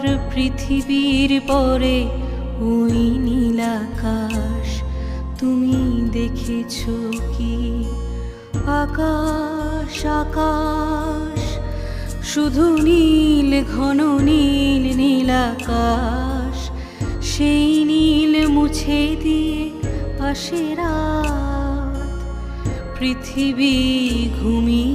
আর পৃথিবীর পরে ওই নীল আকাশ তুমি দেখেছ কি? আকাশ আকাশ, শুধু নীল, ঘন নীল নীল আকাশ সেই নীল মুছে দিয়ে রাত, পৃথিবী ঘুমিয়ে